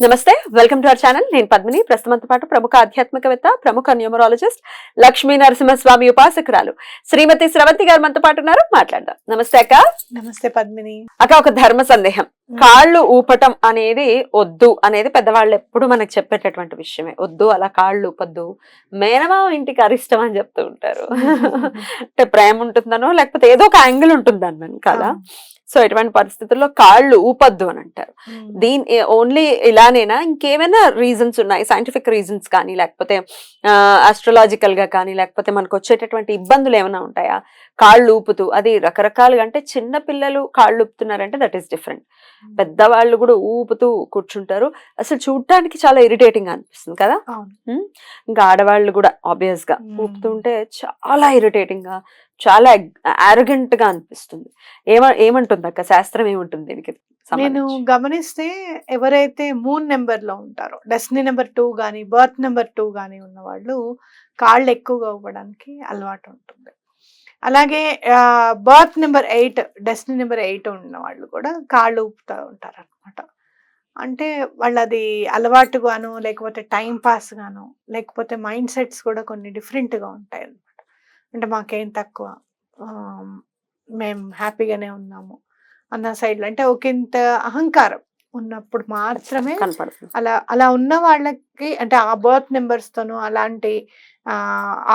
నమస్తే welcome to our channel. నేను పద్మిని. ప్రస్తుతంతో పాటు ప్రముఖ ఆధ్యాత్మికవేత్త ప్రముఖ న్యూమరాలజిస్ట్ లక్ష్మీ నరసింహస్వామి ఉపాసకురాలు శ్రీమతి స్రవంతి గారు మనతో పాటు ఉన్నారు. మాట్లాడదాం. నమస్తే అక్క. నమస్తే పద్మిని. అక్క ఒక ధర్మ సందేహం. కాళ్ళు ఊపటం అనేది వద్దు అనేది పెద్దవాళ్ళు ఎప్పుడు మనకు చెప్పేటటువంటి విషయమే. వద్దు అలా కాళ్ళు ఊపొద్దు. మేనమావ ఇంటికి అరిష్టం అని చెప్తూ ఉంటారు. అంటే ప్రేమ ఉంటుందనో లేకపోతే ఏదో ఒక యాంగిల్ ఉంటుంది దాని కదా సో ఇటువంటి పరిస్థితుల్లో కాళ్ళు ఊపొద్దు అని అంటారు. దీని ఓన్లీ ఇలానేనా? ఇంకేమైనా రీజన్స్ ఉన్నాయి? సైంటిఫిక్ రీజన్స్ కానీ లేకపోతే ఆస్ట్రలాజికల్గా కానీ లేకపోతే మనకు వచ్చేటటువంటి ఇబ్బందులు ఏమైనా ఉంటాయా? కాళ్ళు ఊపుతూ అది రకరకాలుగా అంటే చిన్న పిల్లలు కాళ్ళు ఊపుతున్నారంటే దట్ ఈస్ డిఫరెంట్ పెద్దవాళ్ళు కూడా ఊపుతూ కూర్చుంటారు. అసలు చూడటానికి చాలా ఇరిటేటింగ్ అనిపిస్తుంది కదా? అవును. ఇంకా ఆడవాళ్ళు కూడా ఆబ్వియస్గా మ్మ్. ఊపుతుంటే చాలా ఇరిటేటింగ్గా చాలా arrogant గా అనిపిస్తుంది. ఏమ ఏమంటుంది అక్క శాస్త్రం ఏముంటుంది దీనికి నేను? గమనిస్తే ఎవరైతే మూన్ నెంబర్లో ఉంటారో డెస్టినీ నెంబర్ టూ గానీ బర్త్ నెంబర్ టూ గానీ ఉన్న వాళ్ళు కాళ్ళు ఎక్కువగా ఇవ్వడానికి అలవాటు ఉంటుంది. అలాగే birth number eight destiny number eight ఉన్న వాళ్ళు కూడా కాళ్ళు ఊపుతూ ఉంటారు అనమాట అంటే వాళ్ళది అలవాటు గాను లేకపోతే టైం పాస్ గాను లేకపోతే మైండ్ సెట్స్ కూడా కొన్ని different గా ఉంటాయి అంటే మాకేం తక్కువ. మేము హ్యాపీగానే ఉన్నాము అన్న సైడ్లో. అంటే ఒకంత అహంకారం ఉన్నప్పుడు మాత్రమే అలా అలా ఉన్న వాళ్ళకి అంటే ఆ బర్త్ తోను అలాంటి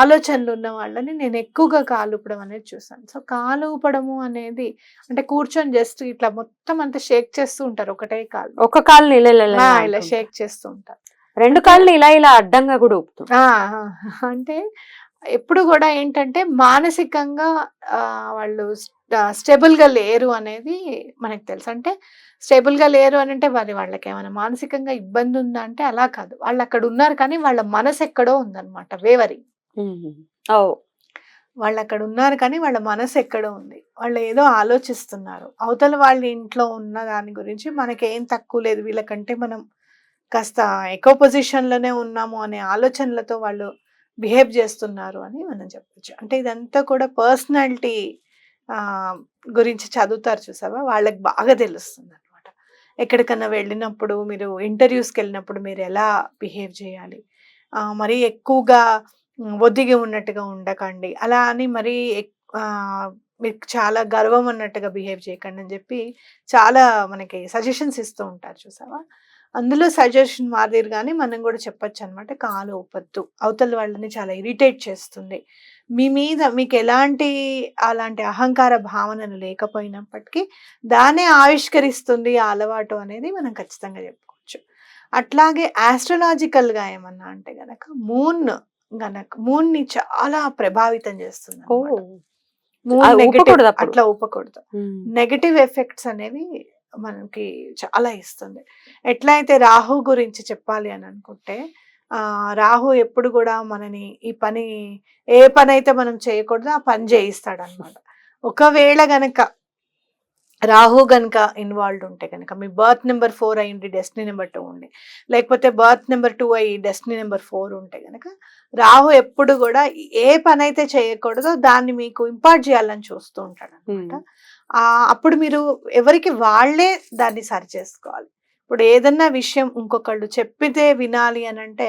ఆలోచనలు ఉన్న వాళ్ళని నేను ఎక్కువగా కాలు ఊపడం అనేది చూసాను. సో కాలు ఊపడము అనేది అంటే కూర్చొని జస్ట్ ఇట్లా మొత్తం అంతా షేక్ చేస్తూ ఉంటారు. ఒకటే కాలు. ఒక కాళ్ళు ఇలా. షేక్ చేస్తూ ఉంటారు. రెండు కాళ్ళు ఇలా ఇలా అడ్డంగా కూడా ఆ, అంటే ఎప్పుడు కూడా ఏంటంటే మానసికంగా వాళ్ళు స్టేబుల్గా లేరు అనేది మనకు తెలుసు. అంటే స్టేబుల్గా లేరు అని అంటే మరి వాళ్ళకి ఏమైనా మానసికంగా ఇబ్బంది ఉందా అంటే అలా కాదు. వాళ్ళు అక్కడ ఉన్నారు కానీ వాళ్ళ మనసు ఎక్కడో ఉందన్నమాట వేవరి. ఓ వాళ్ళు అక్కడ ఉన్నారు కానీ వాళ్ళ మనసు ఎక్కడో ఉంది. వాళ్ళు ఏదో ఆలోచిస్తున్నారు. అవతల వాళ్ళ ఇంట్లో ఉన్న దాని గురించి మనకి ఏం తక్కువ లేదు. వీళ్ళకంటే మనం కాస్త ఎక్కువ పొజిషన్లోనే ఉన్నాము అనే ఆలోచనలతో వాళ్ళు బిహేవ్ చేస్తున్నారు అని మనం చెప్పచ్చు. అంటే ఇదంతా కూడా పర్సనాలిటీ గురించి చదువుతారు చూసావా? వాళ్ళకి బాగా తెలుస్తుంది అనమాట ఎక్కడికన్నా వెళ్ళినప్పుడు మీరు ఇంటర్వ్యూస్కి వెళ్ళినప్పుడు మీరు ఎలా బిహేవ్ చేయాలి? మరి మరీ ఎక్కువగా ఒదిగి ఉన్నట్టుగా ఉండకండి. అలా అని మరీ ఎక్- మీకు చాలా గర్వం అన్నట్టుగా బిహేవ్ చేయకండి అని చెప్పి చాలా మనకి సజెషన్స్ ఇస్తూ ఉంటారు చూసావా? అందులో సజెషన్ మాదిరిగానే మనం కూడా చెప్పొచ్చు అనమాట కాలు ఊపొద్దు అవతల వాళ్ళని చాలా ఇరిటేట్ చేస్తుంది. మీ మీద మీకు ఎలాంటి అలాంటి అహంకార భావనలు లేకపోయినప్పటికీ దానే ఆవిష్కరిస్తుంది ఆ అలవాటు అనేది మనం ఖచ్చితంగా చెప్పుకోవచ్చు. అట్లాగే astrological గా ఏమన్నా అంటే గనక మూన్ గనక మూన్ని చాలా ప్రభావితం చేస్తుంది. అట్లా ఊపకూడదు. నెగటివ్ ఎఫెక్ట్స్ అనేవి మనకి చాలా ఇస్తుంది. ఎట్లా అయితే రాహు గురించి చెప్పాలి అని అనుకుంటే రాహు ఎప్పుడు కూడా మనని ఈ పని ఏ పని అయితే మనం చేయకూడదో ఆ పని చేయిస్తాడు అనమాట ఒకవేళ గనక రాహు గనక ఇన్వాల్వ్ ఉంటే కనుక మీ బర్త్ నెంబర్ ఫోర్ అయ్యింది డెస్టినీ నెంబర్ టూ ఉండి లేకపోతే బర్త్ నెంబర్ టూ అయ్యి డెస్టినీ నెంబర్ ఫోర్ ఉంటే కనుక రాహు ఎప్పుడు కూడా ఏ పని అయితే చేయకూడదో దాన్ని మీకు ఇంపార్ట్ చేయాలని చూస్తూ ఉంటాడు అనమాట అప్పుడు మీరు ఎవరికి వాళ్ళే దాన్ని సరి చేసుకోవాలి. ఇప్పుడు ఏదన్నా విషయం ఇంకొకళ్ళు చెప్పితే వినాలి అని అంటే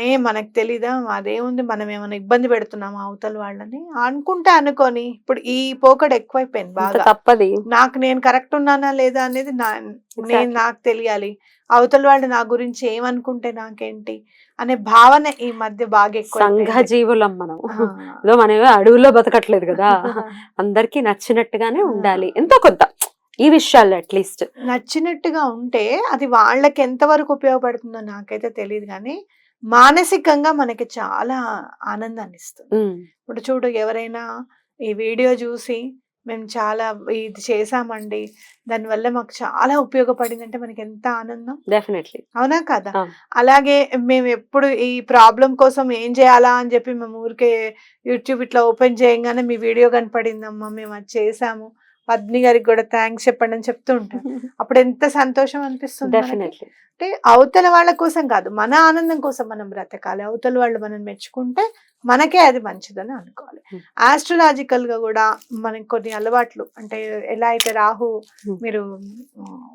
ఏ మనకు తెలీదా? అదేముంది మనం ఏమైనా ఇబ్బంది పెడుతున్నామా అవతల వాళ్ళని? అనుకుంటే అనుకొని. ఇప్పుడు ఈ పోకడ ఎక్కువైపోయింది బాగా. తప్పది. నాకు నేను కరెక్ట్ ఉన్నానా లేదా అనేది నా నేను. నాకు తెలియాలి. అవతల వాళ్ళు నా గురించి ఏమనుకుంటే నాకేంటి? అనే భావన ఈ మధ్య బాగా ఎక్కువ సంఘ జీవులం మనం ఏదో మనం అడవుల్లో బతకట్లేదు కదా. అందరికి నచ్చినట్టుగానే ఉండాలి. ఎంతో కొంత. ఈ విషయాల్లో అట్లీస్ట్ నచ్చినట్టుగా ఉంటే అది వాళ్ళకి ఎంతవరకు ఉపయోగపడుతుందో నాకైతే తెలియదు కానీ మానసికంగా మనకి చాలా ఆనందాన్ని ఇస్తుంది. ఇప్పుడు చూడు ఎవరైనా ఈ వీడియో చూసి మేము చాలా ఇది చేసామండి దానివల్ల మాకు చాలా ఉపయోగపడింది అంటే మనకి ఎంత ఆనందం? డెఫినెట్లీ. అవునా కదా. అలాగే మేము ఎప్పుడు ఈ ప్రాబ్లం కోసం ఏం చేయాలా అని చెప్పి మేము ఊరికే యూట్యూబ్ ఇట్లా ఓపెన్ చేయగానే మీ వీడియో కనపడిందమ్మా మేము అది చేసాము పద్మిని గారికి కూడా థ్యాంక్స్ చెప్పండి అని చెప్తూ ఉంటారు. అప్పుడు ఎంత సంతోషం అనిపిస్తుంది అంటే అవతల వాళ్ళ కోసం కాదు మన ఆనందం కోసం మనం బ్రతకాలి. అవతల వాళ్ళు మనం మెచ్చుకుంటే మనకే అది మంచిదని అనుకోవాలి. Hmm. ఆస్ట్రలాజికల్గా కూడా మనకి కొన్ని అలవాట్లు అంటే ఎలా అయితే రాహు Hmm. మీరు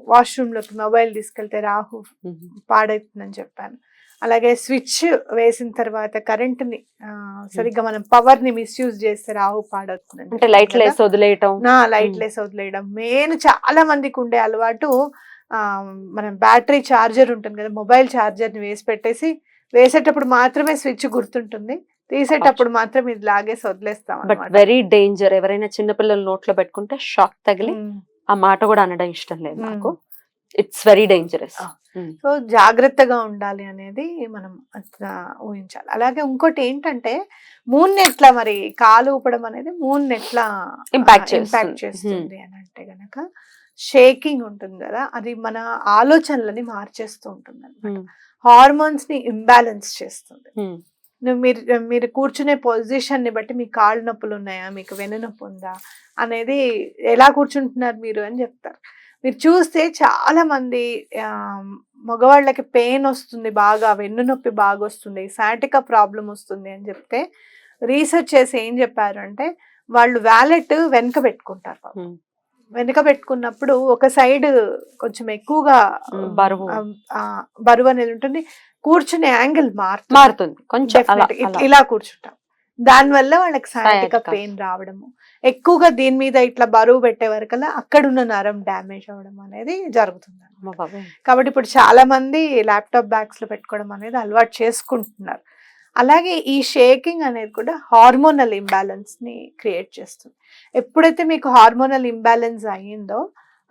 వాష్రూమ్లోకి మొబైల్ తీసుకెళ్తే రాహు పాడవుతుందని చెప్పాను. అలాగే స్విచ్ వేసిన తర్వాత కరెంట్ని ఆ, సరిగ్గా మనం పవర్ని మిస్యూజ్ చేస్తే రాహు పాడవుతుందని అంటే లైట్లు వేసి వదిలేయటం. లైట్. లెస్ వదిలేయడం. మెయిన్ చాలా మందికి ఉండే అలవాటు ఆ మనం బ్యాటరీ చార్జర్ ఉంటుంది కదా మొబైల్ చార్జర్ని వేసి పెట్టేసి వేసేటప్పుడు మాత్రమే స్విచ్ గుర్తుంటుంది. తీసేటప్పుడు మాత్రం ఇది లాగేసి వదిలేస్తాం బట్. వెరీ డేంజర్ ఎవరైనా చిన్నపిల్లలు నోట్లో పెట్టుకుంటే షాక్ తగిలి మ్మ్. ఆ మాట కూడా అనడం ఇష్టం లేదు. నాకు. It's very dangerous. సో జాగ్రత్తగా ఉండాలి అనేది మనం అట్లా ఊహించాలి. అలాగే ఇంకోటి ఏంటంటే మూన్ ఎట్లా మరి కాలు ఊపడం అనేది మూన్ ఎట్లా Impact ఇంపాక్ట్ చేస్తుంది. అని అంటే గనక షేకింగ్ ఉంటుంది కదా అది మన ఆలోచనలని మార్చేస్తూ ఉంటుంది అనమాట హార్మోన్స్ని ఇంబ్యాలెన్స్ చేస్తుంది. నువ్వు మీరు మీరు కూర్చునే పొజిషన్ని బట్టి మీ కాళ్ళు నొప్పులు ఉన్నాయా మీకు వెన్ను నొప్పి ఉందా అనేది ఎలా కూర్చుంటున్నారు మీరు అని చెప్తారు. మీరు చూస్తే చాలా మంది మగవాళ్ళకి పెయిన్ వస్తుంది బాగా వెన్ను నొప్పి బాగా వస్తుంది సాటిక ప్రాబ్లం వస్తుంది అని చెప్తే రీసెర్చ్ చేసి ఏం చెప్పారు అంటే వాళ్ళు వ్యాలెట్ వెనక పెట్టుకుంటారు. వెనక పెట్టుకున్నప్పుడు ఒక సైడ్ కొంచెం ఎక్కువగా బరువు. బరువు అనేది ఉంటుంది కూర్చునే యాంగిల్ మారుతుంది మారుతుంది కొంచెం. ఇలా కూర్చుంటాం దానివల్ల వాళ్ళకి Sciatica. పెయిన్ రావడము ఎక్కువగా దీని మీద ఇట్లా బరువు పెట్టే వరకల్లా అక్కడ ఉన్న నరం డ్యామేజ్ అవ్వడం అనేది జరుగుతుంది. కాబట్టి ఇప్పుడు చాలా మంది ల్యాప్టాప్ బ్యాగ్స్లో పెట్టుకోవడం అనేది అలవాటు చేసుకుంటున్నారు అలాగే ఈ షేకింగ్ అనేది కూడా హార్మోనల్ ఇంబ్యాలెన్స్ని క్రియేట్ చేస్తుంది ఎప్పుడైతే మీకు హార్మోనల్ ఇంబ్యాలెన్స్ అయ్యిందో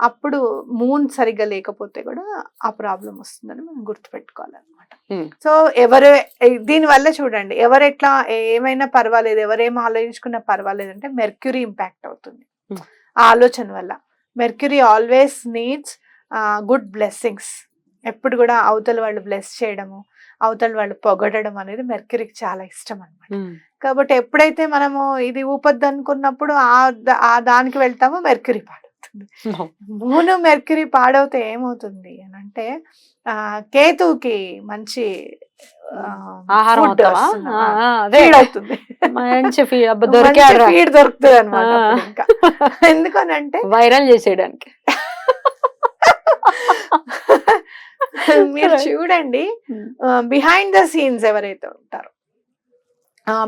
అప్పుడు మూన్ సరిగ్గా లేకపోతే కూడా ఆ ప్రాబ్లం వస్తుందని మనం గుర్తుపెట్టుకోవాలన్నమాట Hmm. సో ఎవరు దీని వల్ల చూడండి ఎవరు ఎట్లా ఏమైనా పర్వాలేదు ఎవరేం ఆలోచించుకున్నా పర్వాలేదు అంటే మెర్క్యూరీ ఇంపాక్ట్ అవుతుంది. Hmm. ఆ ఆలోచన వల్ల. Mercury always needs good blessings ఎప్పుడు కూడా అవతల వాళ్ళు బ్లెస్ చేయడము అవతల వాళ్ళు పొగడడం అనేది మెర్క్యూరీకి చాలా ఇష్టం అన్నమాట. ఉమ్. కాబట్టి ఎప్పుడైతే మనము ఇది ఊపొద్దు అనుకున్నప్పుడు ఆ దానికి వెళ్తామో మెర్క్యూరీ పాడవుతుంది మూను మెర్క్యూరీ పాడవుతే ఏమవుతుంది అని అంటే ఆ కేతువుకి మంచి ఆహారం అవుతుంది. మంచి. ఫీడ్ దొరుకుతుంది అనమాట ఎందుకనంటే వైరల్ చేసేయడానికి. మీరు. చూడండి. బిహైండ్ ద సీన్స్ ఎవరైతే ఉంటారో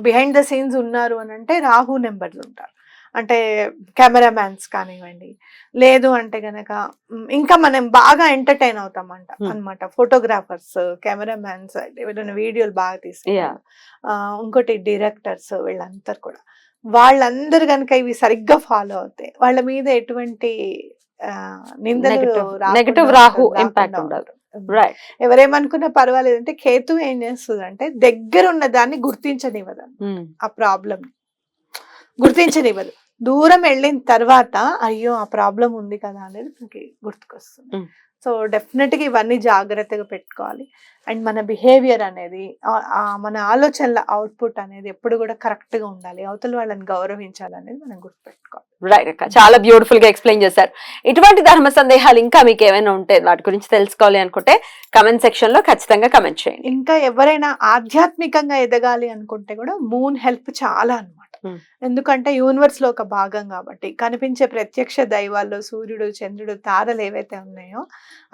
బిహైండ్ ద సీన్స్ ఉన్నారు అని అంటే రాహు నెంబర్స్ ఉంటారు. అంటే కెమెరామ్యాన్స్ కానివ్వండి. లేదు అంటే గనక ఇంకా మనం బాగా ఎంటర్టైన్ అవుతామంట Hmm. అన్నమాట. ఫోటోగ్రాఫర్స్ కెమెరామ్యాన్స్ ఏదైనా వీడియోలు బాగా. ఆ, ఇంకోటి డైరెక్టర్స్ వీళ్ళందరూ కూడా. వాళ్ళందరూ కనుక ఇవి సరిగ్గా ఫాలో అవుతాయి వాళ్ళ మీద ఎటువంటి negative రాహు. రైట్ ఎవరేమనుకున్నా పర్వాలేదు అంటే కేతు ఏం చేస్తుంది అంటే దగ్గర ఉన్న దాన్ని గుర్తించనివ్వదు. ఆ ప్రాబ్లం గుర్తించనివ్వదు. దూరం వెళ్ళిన తర్వాత అయ్యో ఆ ప్రాబ్లం ఉంది కదా అనేది మనకి గుర్తుకొస్తుంది. సో డెఫినెట్గా ఇవన్నీ జాగ్రత్తగా పెట్టుకోవాలి. అండ్ మన బిహేవియర్ అనేది మన ఆలోచనల అవుట్పుట్ అనేది ఎప్పుడు కూడా కరెక్ట్గా ఉండాలి. అవతల వాళ్ళని గౌరవించాలనేది మనం గుర్తుపెట్టుకోవాలి. రైట్ అక్క. చాలా బ్యూటిఫుల్గా ఎక్స్ప్లెయిన్ చేశారు. ఇటువంటి ధర్మ సందేహాలు ఇంకా మీకు ఏమైనా ఉంటే వాటి గురించి తెలుసుకోవాలి అనుకుంటే కమెంట్ సెక్షన్లో ఖచ్చితంగా కమెంట్ చేయండి. ఇంకా ఎవరైనా ఆధ్యాత్మికంగా ఎదగాలి అనుకుంటే కూడా మూన్ హెల్ప్ చాలా అన్నమాట. Hmm. ఎందుకంటే యూనివర్స్లో ఒక భాగం కాబట్టి కనిపించే ప్రత్యక్ష దైవాల్లో సూర్యుడు చంద్రుడు తారలు ఏవైతే ఉన్నాయో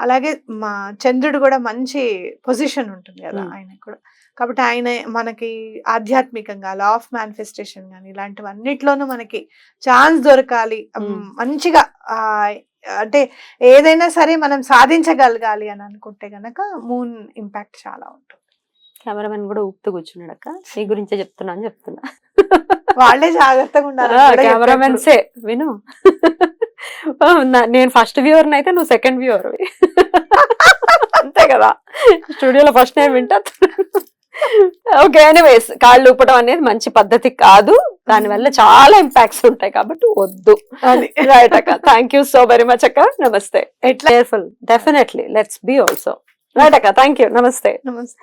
అలాగే మా చంద్రుడు కూడా మంచి పొజిషన్ ఉంటుంది కదా. ఆయన కూడా. కాబట్టి ఆయన మనకి ఆధ్యాత్మికంగా లా ఆఫ్ మేనిఫెస్టేషన్ కానీ ఇలాంటివన్నిట్లోనూ మనకి ఛాన్స్ దొరకాలి. మంచిగా అంటే ఏదైనా సరే మనం సాధించగలగాలి అని అనుకుంటే గనక మూన్ ఇంపాక్ట్ చాలా ఉంటుంది. కెమెరామెన్ కూడా ఊపుతూ కూర్చున్నాడు అక్క నీ గురించే చెప్తున్నా అని చెప్తున్నా. వాళ్ళే జాగ్రత్తగా ఉండాలి. కెమెరామెన్సే. విను. నేను ఫస్ట్ వ్యూవర్ అయితే నువ్వు సెకండ్ వ్యూవర్. అంతే కదా. స్టూడియోలో ఫస్ట్ నేను వింటా. ఓకే ఎనీవేస్ కాళ్ళు ఊపడం అనేది మంచి పద్ధతి కాదు. దానివల్ల చాలా ఇంపాక్ట్స్ ఉంటాయి కాబట్టి వద్దు. రైట్ అక్క. Thank you so very much అక్క. నమస్తే. ఎట్లా? Careful definitely let's be also right అక్క. థ్యాంక్ యూ నమస్తే. నమస్తే.